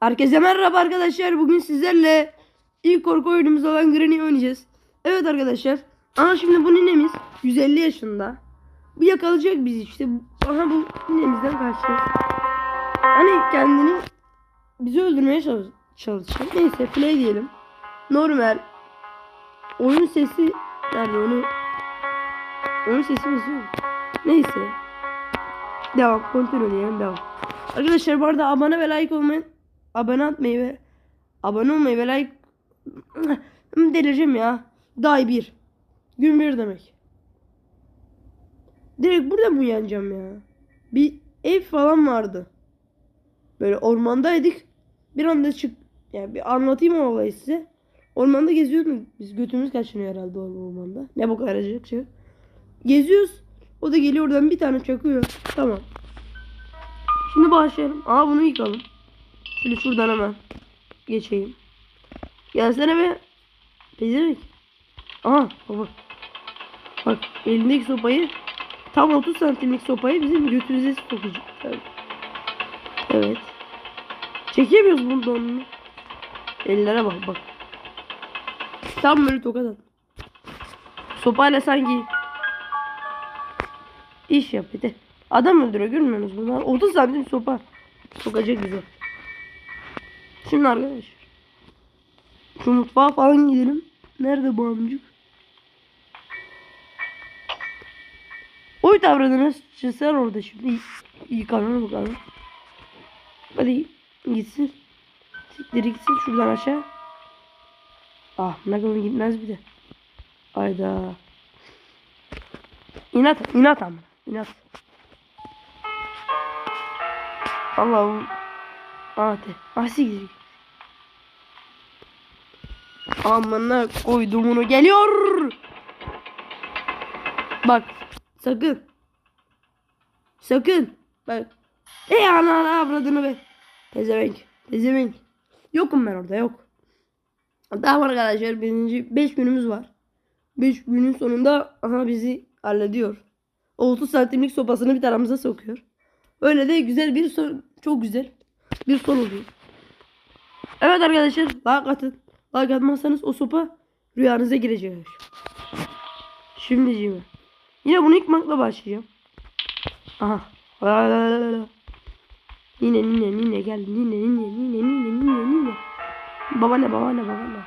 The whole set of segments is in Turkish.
Herkese merhaba arkadaşlar. Bugün sizlerle ilk korku oyunumuz olan Granny oynayacağız. Evet arkadaşlar. Ama şimdi bu ninemiz 150 yaşında. Bu yakalayacak bizi işte. Aha bu ninemizden kaçacağız. Hani kendini bizi öldürmeye çalış çalışıyor. Neyse play diyelim. Normal. Oyun sesi nerede onu? Oyun sesi yazıyor. Neyse. Devam. Kontrol edelim. Devam. Arkadaşlar bu arada abone ve like olmayı abone atmayı ve abone olmayı ve like delireceğim ya. Day bir. Gün bir demek. Direkt burada mı uyanacağım ya? Bir ev falan vardı. Böyle ormandaydık. Bir anda çık yani bir anlatayım o olayı size. Ormanda geziyorduk. Biz götümüz kaçınıyor herhalde ormanda. Ne bu acayip şey. Geziyoruz. O da geliyor oradan bir tane çakıyor. Tamam. Şimdi başlayalım. Aa bunu yıkalım. Şöyle şuradan hemen geçeyim. Gelsene be. Pezevenk. Aha baba. Bak elindeki sopayı tam 30 santimlik sopayı bizim götümüze sokacak. Evet. Çekemiyoruz bunu donunu. Ellere bak bak. Tam böyle tokat at. Sopayla sanki iş yap bir de. Adam öldürüyor görmüyor musunuz bunlar? 30 santim sopa sokacak bize. Şimdi arkadaşlar. Şu mutfağa falan gidelim. Nerede bu amcık? Oy davranınız. Çizer orada şimdi. Yıkanır bakalım. Hadi gitsin. Siktir gitsin şuradan aşağı. Ah ne kadar gitmez bir de. Ayda. İnat, inat ama. İnat. Allah'ım. Hadi. Asi gidiyor. Amına koydum onu geliyor. Bak. Sakın. Sakın. Bak. Ey ana ana avradını be. Tezevenk. Tezevenk. Yokum ben orada yok. Tamam arkadaşlar birinci 5 günümüz var. 5 günün sonunda aha bizi hallediyor. O 30 santimlik sopasını bir tarafımıza sokuyor. Öyle de güzel bir çok güzel bir son oluyor. Evet arkadaşlar like atın. Like atmazsanız o sopa rüyanıza girecek. Şimdi cime. Yine bunu yıkmakla başlayacağım. Aha. Nine nine nine gel nine nine nine nine nine nine. Baba ne baba ne baba ne.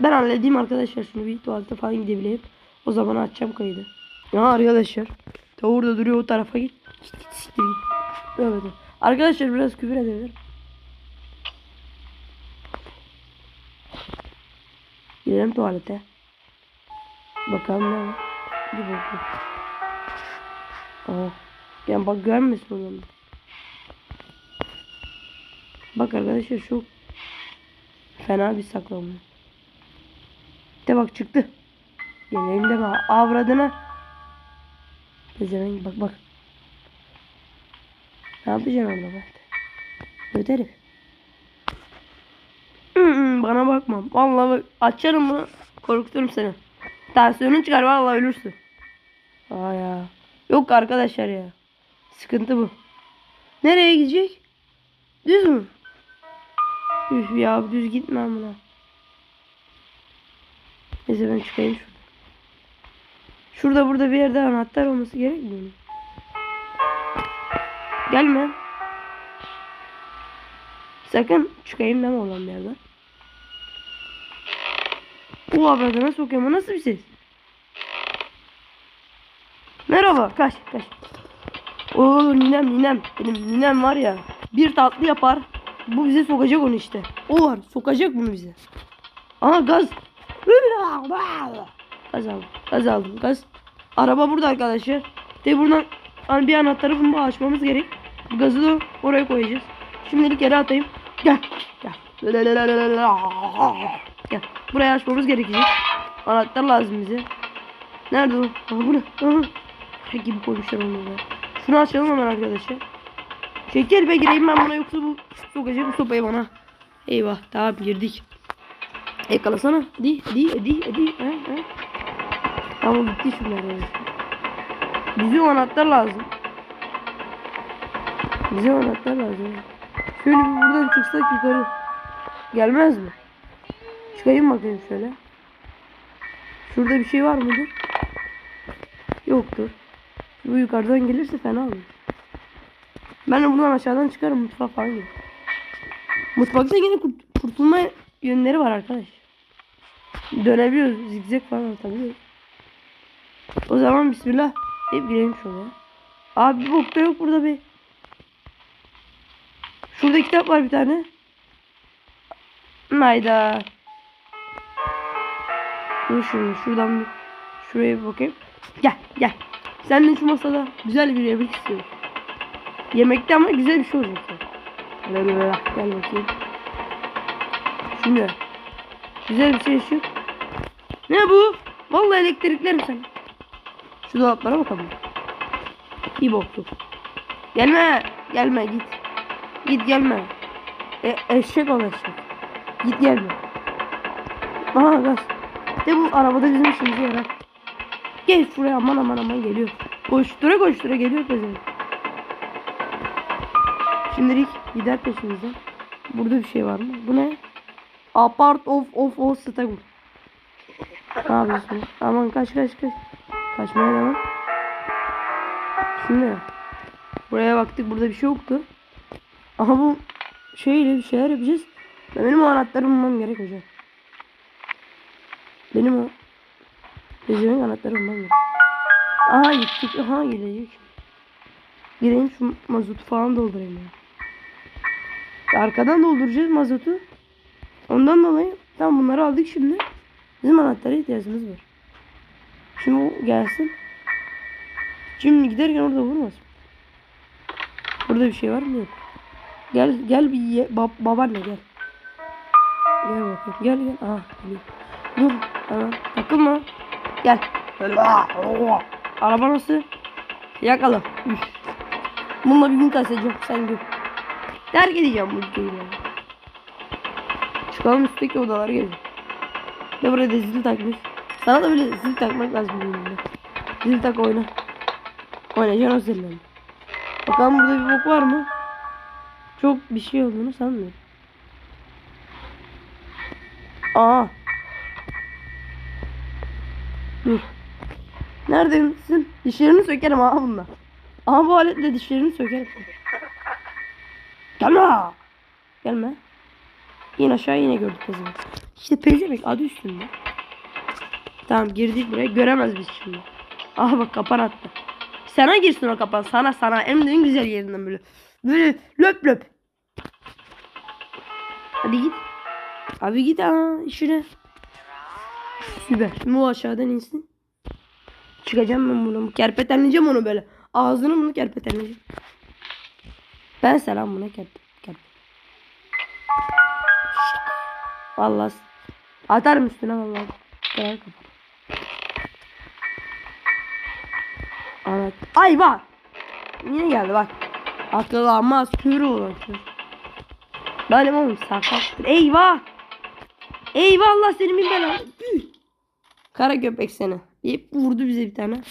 Ben halledeyim arkadaşlar şunu bir tuvalete falan gidebileyim. O zaman açacağım kaydı. Ya arkadaşlar. Tavur da duruyor o tarafa git. Git git git. Evet. Arkadaşlar biraz küfür edebilir. Gidelim tuvalete. Bakalım ne var. Bir bakayım. Aa. Yani bak görmesin o zaman. Bak arkadaşlar çok fena bir saklanma. De bak çıktı. Gelelim de bak avradına. Pezevenk bak bak. Ne yapacaksın orada bak. Öderim. Bana bakma. Vallahi bak açarım bunu. Korkuturum seni. Tansiyonun çıkar vallahi ölürsün. Aa ya. Yok arkadaşlar ya. Sıkıntı bu. Nereye gidecek? Düz mü? Üf ya düz gitmem buna. Neyse ben çıkayım şuradan. Şurada burada bir yerde anahtar olması gerekmiyor mu? Gelme. Sakın çıkayım deme olan bir yerden. O avradına sokuyorum. O nasıl bir ses? Merhaba. Kaç kaç. Oo ninem ninem. Benim ninem var ya. Bir tatlı yapar. Bu bize sokacak onu işte. O var. Sokacak bunu bize. Aha gaz. Gaz aldım. Gaz aldım. Gaz. Araba burada arkadaşlar. De buradan hani bir anahtarı bunu açmamız gerek. Gazı da oraya koyacağız. Şimdilik yere atayım. Gel. Gel. Gel. Buraya açmamız gerekecek. Anahtar lazım bize. Nerede o? Aha bu ne? Aha. Her gibi koymuşlar onu da. Şunu açalım hemen arkadaşlar. Şeker be gireyim ben buna yoksa bu sokacak bu sopayı bana. Eyvah tamam girdik. Yakalasana. Hadi hadi hadi hadi. Ha, ha. Tamam bitti şunlar yani. Bize anahtar lazım. Bize anahtar lazım. Şöyle bir buradan çıksak yukarı. Gelmez mi? Çıkayım bakayım şöyle. Şurada bir şey var mıdır? Yoktur. Bu yukarıdan gelirse fena olur. Ben de buradan aşağıdan çıkarım mutfağa falan giderim. Mutfakta yine kurt- kurtulma yönleri var arkadaş. Dönebiliyoruz. Zigzag falan atabiliyoruz. O zaman bismillah. Hep girelim şuraya. Abi bir bok da yok burada bir. Şurada kitap var bir tane. Hayda. Dur şimdi şuradan bir şuraya bir bakayım. Gel gel. Seninle şu masada güzel bir yemek istiyorum. Yemekte ama güzel bir şey olacak. Gel bakayım. Şimdi. Güzel bir şey şu. Ne bu? Vallahi elektriklerim sen. Şu dolaplara bakalım. İyi boktu. Gelme. Gelme git. Git gelme. E, eşek ol eşek. Git gelme. Aha gaz. De bu arabada bizim işimize yarar. Gel şuraya aman aman aman geliyor. Koştura koştura geliyor pezevenk. Şimdilik gider peşimizden. Burada bir şey var mı? Bu ne? Apart of of of Stagur. Ne yapıyorsun? Aman kaç kaç kaç. Kaçmaya devam. Şimdi buraya baktık burada bir şey yoktu. Aha bu şeyle bir şeyler yapacağız. Benim o anahtarı bulmam gerek hocam. Benim o Bezemin anahtarı bulmam gerek. Aha gittik. Aha gidecek. Gideyim şu mazotu falan doldurayım ya. Arkadan dolduracağız mazotu. Ondan dolayı tam bunları aldık şimdi. Bizim anahtara ihtiyacımız var. Şimdi o gelsin. Şimdi giderken orada vurmasın. Burada bir şey var mı yok. Gel gel bir ye, bab, babaanne gel. Gel bakayım gel gel. Aha geliyor. Dur hemen takılma. Gel. Böyle Araba nasıl? Yakala. Üf. Bununla bir gün kasacağım sen gör. Terk edeceğim bu ülkeyi ya. Çıkalım üstteki odalara gezelim. Ne buraya da zil takmış. Sana da böyle zil takmak lazım bu oyunda. Zil tak oyna. Oynayacaksın o zilleri. Bakalım burada bir bok var mı? Çok bir şey olduğunu sanmıyorum. Aa. Dur. Neredesin? Dişlerini sökerim ha bununla. Aha bu aletle dişlerini sökerim. Gelme. Gelme. Yine aşağı yine gördük pezevenk. İşte pezevenk adı üstünde. Tamam girdik buraya göremez biz şimdi. Aha bak kapan attı. Sana girsin o kapan sana sana hem de en güzel yerinden böyle. Böyle löp löp. Hadi git. Abi git aa işine. Süper. Şimdi o aşağıdan insin. Çıkacağım ben bunu. Kerpetenleyeceğim onu böyle. Ağzını bunu kerpetenleyeceğim. Ben selam buna kerpe. kerpe. Vallahi atarım üstüne vallahi. Kırar kapat. Evet. Ay bak. Yine geldi bak. Kürü olan kür. Benim oğlum sakattır. Eyvah. Eyvah Allah senin bir belanı. Üh. Kara köpek seni. Hep vurdu bize bir tane.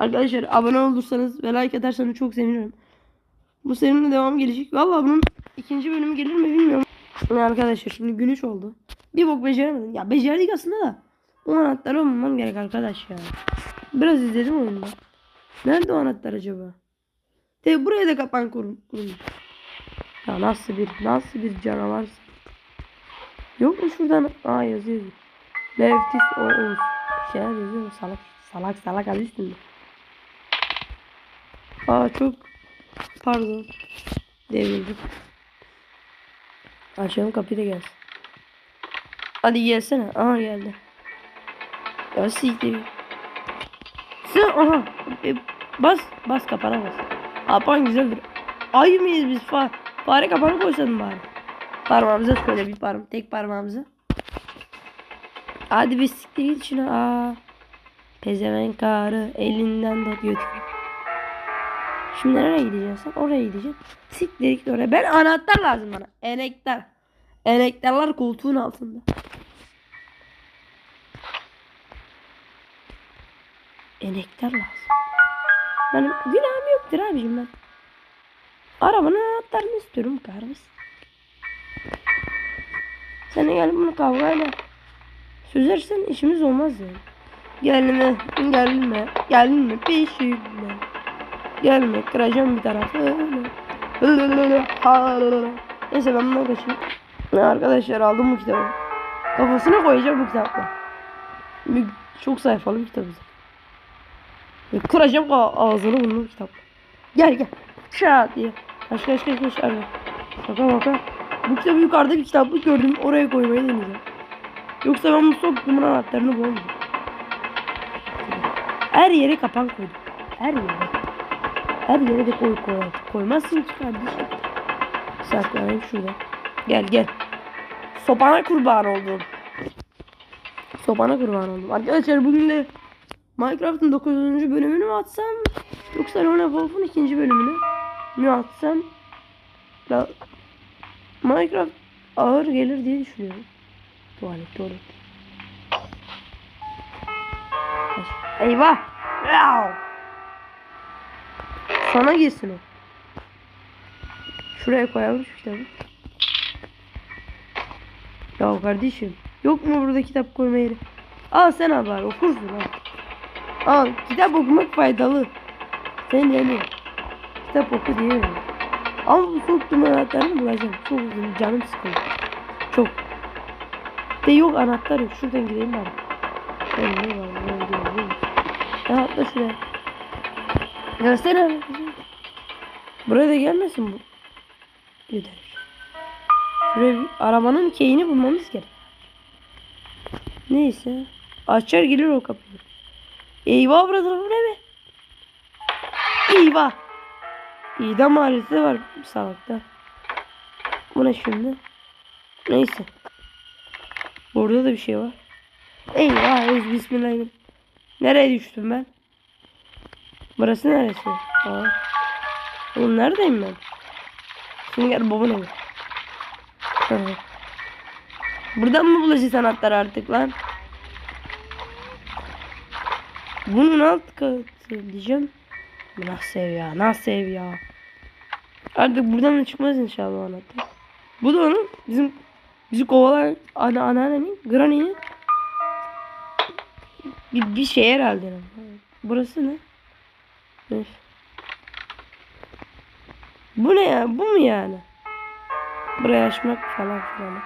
Arkadaşlar abone olursanız ve like atarsanız çok sevinirim. Bu serinin devam gelecek. Valla bunun ikinci bölümü gelir mi bilmiyorum. Ne arkadaşlar şimdi gün üç oldu. Bir bok beceremedim. Ya becerdik aslında da. O anahtarı bulmam gerek arkadaş ya. Biraz izledim oyunda. Nerede o anahtar acaba? De buraya da kapan kurun. kurulmuş. Ya nasıl bir nasıl bir canavarsın. Yok mu şuradan? Aa yazıyor. Leftis o o şeyler yazıyor. Salak salak salak adı üstünde. Aa çok pardon. Devrildim. Açalım kapıyı da gelsin. Hadi gelsene. Aha geldi. Ya siktir. Sen aha. E, bas. Bas kapana bas. Kapan güzeldir. Ay mıyız biz? Fa fare kapanı koysaydın bari. Parmağımıza şöyle bir parmak. Tek parmağımıza. Hadi bir siktir git şuna. Aa. Pezevenk karı elinden tut götür. Şimdi nereye gideceksin? Oraya gideceksin. Siktir git oraya. Ben anahtar lazım bana. Enektar. Enektarlar koltuğun altında. Enektar lazım. Benim günahım yoktur abicim ben. Arabanın anahtarını istiyorum kardeş. Sen gel bunu kavgayla çözersen işimiz olmaz yani. Gelme, gelme, gelme peşimden. Gelme, kıracağım bir tarafı. Neyse ben bundan kaçayım. Arkadaşlar aldım bu kitabı. Kafasına koyacağım bu kitapla. Çok sayfalı bir kitap. Kıracağım a- ağzını bunun kitapla. Gel gel. Şat diye. Kaç kaç kaç kaç. Arada. Baka baka. Bu kitabı yukarıda bir kitaplık gördüm. Oraya koymayı deneyeceğim. Yoksa ben bu soktuğumun anahtarını bulamayacağım. Her yere kapan koydum. Her yere. Her yere de koy koy. Koymazsın ki kardeşim. Saklanayım şurada. Gel gel. Sopana kurban oldum. Sopana kurban oldum. Arkadaşlar bugün de Minecraft'ın 9. bölümünü mü atsam yoksa Lone Wolf'un 2. bölümünü mü atsam ya, Minecraft ağır gelir diye düşünüyorum. Tuvalet tuvalet. Eyvah! Sana girsin o. Şuraya koyalım şu kitabı. Ya kardeşim. Yok mu burada kitap koyma yeri? Al sen al bari okursun al. Al kitap okumak faydalı. Sen demiyor. Kitap oku diye. Ama bu soktuğum anahtarını bulacağım. Çok uzun canım sıkıldı. Çok. De yok anahtar yok. Şuradan gideyim bari. Ben ne var? Ne? Ne var? Ya atla şuraya. Gelsene. Buraya da gelmesin bu. Gider. Şuraya arabanın keyini bulmamız gerek. Neyse. Açar gelir o kapıyı. Eyvah burada bu ne be? Eyvah. İdam aleti var salakta. Bu ne şimdi? Neyse. Burada da bir şey var. Eyvah bismillahirrahmanirrahim. Nereye düştüm ben? Burası neresi? Aa. Oğlum neredeyim ben? Şimdi gel baba ne? Buradan mı bulacağız anahtar artık lan? Bunun alt katı diyeceğim. Nasıl ev ya? Nasıl ev ya? Artık buradan da çıkmaz inşallah anahtar. Bu da onun bizim bizi kovalar ana anneannemin Granny'nin bir, bir şey herhalde. Burası ne? Öf. Bu ne ya? Bu mu yani? Buraya açmak falan filan.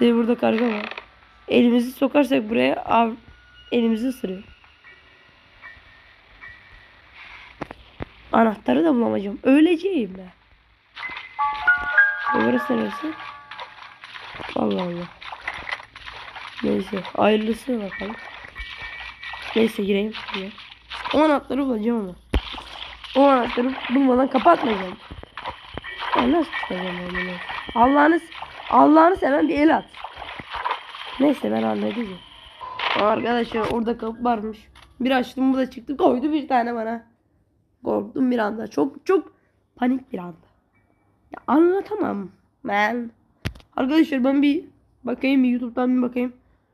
De burada karga var. Elimizi sokarsak buraya av elimizi ısırıyor. Anahtarı da bulamayacağım. Öleceğim ben. Burası neresi? Allah Allah. Neyse. Hayırlısı bakalım. Neyse gireyim. Şuraya. O anahtarı bulacağım ama. O anahtarı bulmadan kapatmayacağım. Ya nasıl çıkacağım ben bunu? Allah'ını Allah'ını seven bir el at. Neyse ben halledeceğim. Arkadaşlar orada kapı varmış. Bir açtım bu da çıktı. Koydu bir tane bana. Korktum bir anda. Çok çok panik bir anda. Ya anlatamam. Ben. Arkadaşlar ben bir bakayım bir YouTube'dan bir bakayım.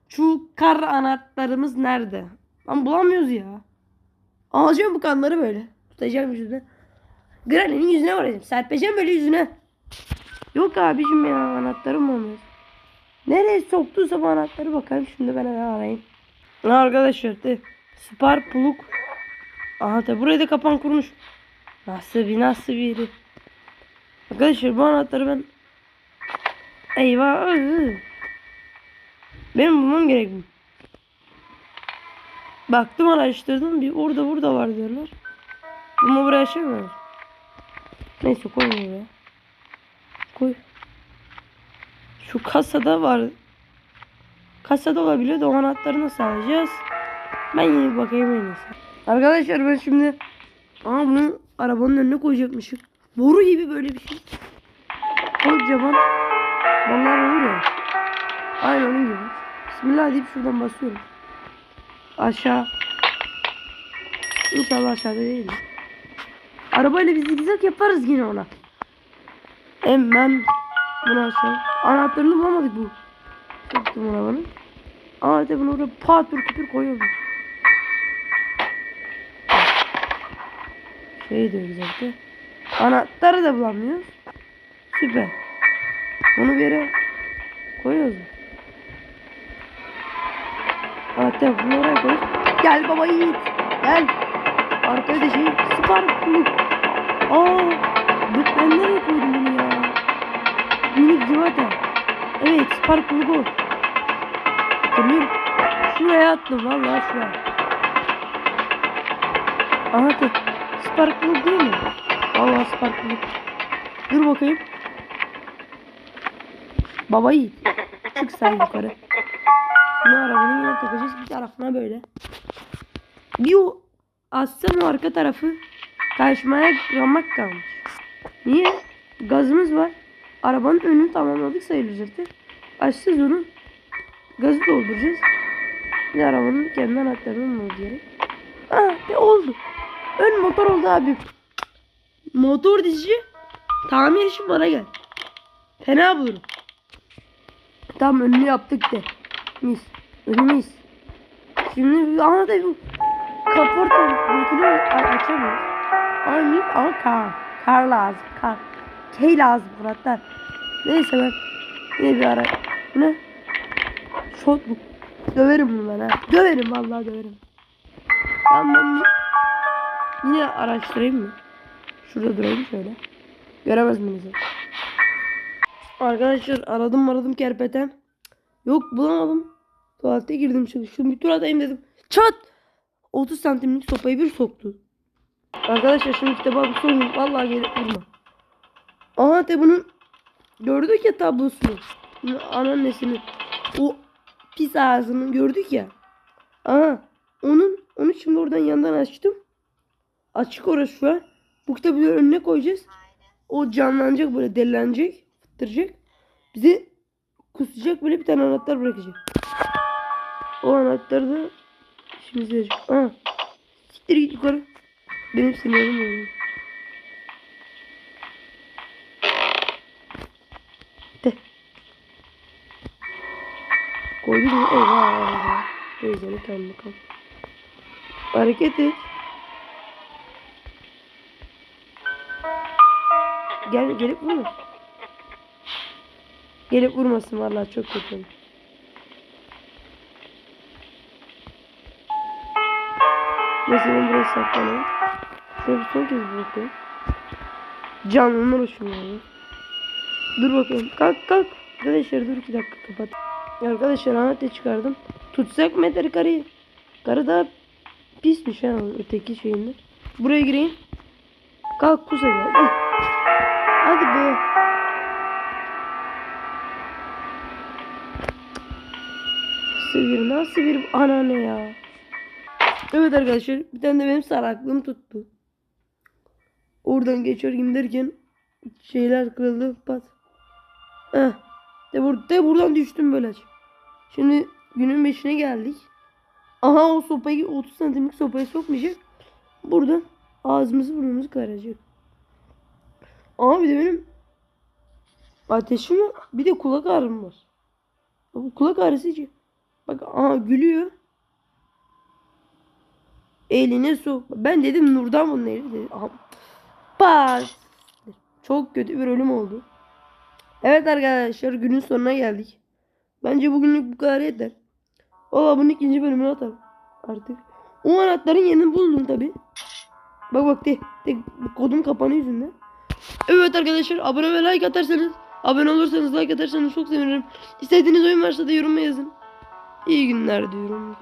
Şu kar anahtarımız nerede? Lan bulamıyoruz ya. Alacağım bu kanları böyle. Tutacağım yüzüne. Granny'nin yüzüne varacağım. Serpeceğim böyle yüzüne. Yok abicim ya anahtarım olmuyor. Nereye soktuysa bu anahtarı bakalım. Şimdi ben hemen arayayım. Arkadaşlar de Spar Plug. Aha da buraya da kapan kurmuş. Nasıl bir nasıl biri. Arkadaşlar bu anahtarı ben Eyvah. Benim bulmam gerek bu. Baktım araştırdım bir orada burada var diyorlar. Bunu buraya açamıyorum. Neyse koy bunu buraya. Koy. Şu kasada var. Kasada olabiliyor da o anahtarı nasıl alacağız? Ben yine bir bakayım en iyisi. Arkadaşlar ben şimdi Aa bunu arabanın önüne koyacakmışım. Boru gibi böyle bir şey. Kocaman. Vallahi olur ya. Aynen onun gibi. Bismillah deyip şuradan basıyorum. Aşağı. İnşallah aşağıda değil. Arabayla bir zigzag yaparız yine ona. Hemen bunu aşağı. Anahtarını bulamadık bu. Çektim arabanın. Aa işte bunu oraya patır küpür koyuyorum. Şey de güzeldi. Anahtarı da bulamıyoruz. Süper. Bunu bir yere koyuyoruz. mu? Anahtar bunu oraya koy. Gel baba yiğit. Gel. Arkaya da şey Sparkluk. Aa, ben nereye koydum bunu ya? Minik civata. Evet Sparkluk o. Hatırlıyorum. Şuraya attım vallahi şuraya. Anahtar. Sparkluk değil mi? Vallahi Sparkluk. Dur bakayım. Baba yiğit. Çık sen yukarı. Bunu arabanın yine takacağız bir tarafına böyle. Bir o assam o arka tarafı karışmaya ramak kalmış. Niye? Gazımız var. Arabanın önünü tamamladık sayılır zaten. Açacağız onu. Gazı dolduracağız. Bir arabanın kendi anahtarının oldu yere. Ah ne oldu? Ön motor oldu abi. Motor dizici tamir işi bana gel. Fena bulurum. Tam önünü yaptık de. Mis. Önü mis. Şimdi ama da bu kaporta a- açamıyoruz. Ama mis ama kar. Kar lazım. Kar. Key lazım Muratlar. Neyse ben yine bir ara. Bu ne? Shot bu. Döverim bunu ben ha. Döverim vallahi döverim. Tamam bir- yine araştırayım mı? Şurada durayım şöyle. Göremez miyiz? Arkadaşlar aradım aradım kerpeten. Yok bulamadım. Tuvalete girdim şimdi. Şu bir tur atayım dedim. Çat! 30 santimlik sopayı bir soktu. Arkadaşlar şimdi kitabı alıp sorun. Vallahi gelip vurma. Aha de bunun gördük ya tablosunu. Bunun Anneannesinin o pis ağzını gördük ya. Aha onun onu şimdi oradan yandan açtım. Açık orası şu an. Bu kitabı önüne koyacağız. O canlanacak böyle delilenecek. Fıttıracak. Bize kusacak böyle bir tane anahtar bırakacak. O anahtarı da şimdi verecek. Aa. Siktir git yukarı. Benim sinirim oldu. De. Koydun mu? Eyvah. Teyzeni kendi kal. Hareket et. Gel gelip vurma. Gelip vurmasın vallahi çok kötü. Neyse ben buraya saklanayım. Şöyle bir son kez bir bakayım. Canlılar hoşuma. Dur bakayım. Kalk kalk. Arkadaşlar dur iki dakika kapat. Arkadaşlar anahtarı çıkardım. Tutsak eder karıyı? Karı daha pismiş ha öteki şeyinde. Buraya gireyim. Kalk kus hadi. Hadi, be. Bir nasıl bir anneanne ya. Evet arkadaşlar bir tane de benim saraklığım tuttu. Oradan geçerken derken şeyler kırıldı pat. Heh. De, bur de buradan düştüm böyle. Şimdi günün beşine geldik. Aha o sopayı 30 santimlik sopayı sokmayacak. Buradan ağzımızı burnumuzu karacak. Ama bir de benim ateşim var. Bir de kulak ağrım var. Bu kulak ağrısı için. Bak aha gülüyor. Eline su. Ben dedim Nur'dan bunun eli dedi. Bas. Çok kötü bir ölüm oldu. Evet arkadaşlar günün sonuna geldik. Bence bugünlük bu kadar yeter. Valla bunun ikinci bölümünü atalım. Artık. O anahtarın yerini buldum tabi. Bak bak de, de kodum kapanı yüzünden. Evet arkadaşlar abone ve like atarsanız abone olursanız like atarsanız çok sevinirim. İstediğiniz oyun varsa da yoruma yazın. İyi günler diyorum.